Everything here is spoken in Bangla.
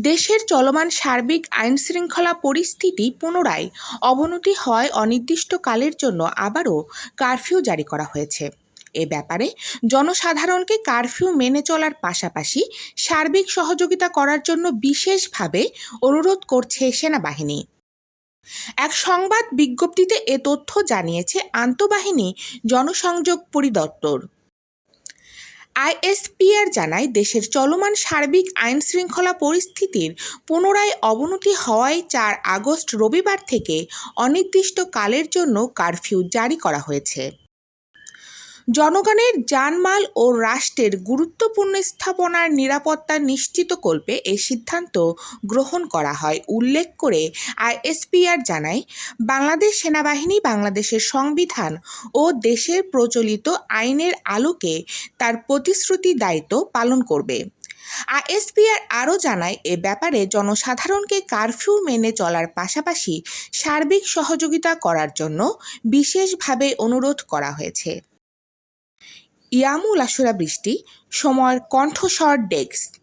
দেশের চলমান সার্বিক আইনশৃঙ্খলা পরিস্থিতি পুনরায় অবনতি হওয়ায় অনির্দিষ্টকালের জন্য আবারও কারফিউ জারি করা হয়েছে। এ ব্যাপারে জনসাধারণকে কারফিউ মেনে চলার পাশাপাশি সার্বিক সহযোগিতা করার জন্য বিশেষভাবে অনুরোধ করছে সেনাবাহিনী। এক সংবাদ বিজ্ঞপ্তিতে এ তথ্য জানিয়েছে, আন্তঃবাহিনী জনসংযোগ পরিদপ্তর। আইএসপিআর জানায়, দেশের চলমান সার্বিক আইন শৃঙ্খলা পরিস্থিতির পুনরায় অবনতি হওয়ায় চার আগস্ট রবিবার থেকে অনির্দিষ্টকালের জন্য কারফিউ জারি করা হয়েছে। জনগণের জানমাল ও রাষ্ট্রের গুরুত্বপূর্ণ স্থাপনার নিরাপত্তা নিশ্চিতকল্পে এ সিদ্ধান্ত গ্রহণ করা হয়, উল্লেখ করে আইএসপিআর জানায়। বাংলাদেশ সেনাবাহিনী বাংলাদেশের সংবিধান ও দেশের প্রচলিত আইনের আলোকে তার প্রতিশ্রুতি দায়িত্ব পালন করবে। আইএসপিআর আরও জানায়, এ ব্যাপারে জনসাধারণকে কারফিউ মেনে চলার পাশাপাশি সার্বিক সহযোগিতা করার জন্য বিশেষভাবে অনুরোধ করা হয়েছে। ইয়ামুল আশুরা বৃষ্টি সময়ের কণ্ঠস্বর ডেস্ক।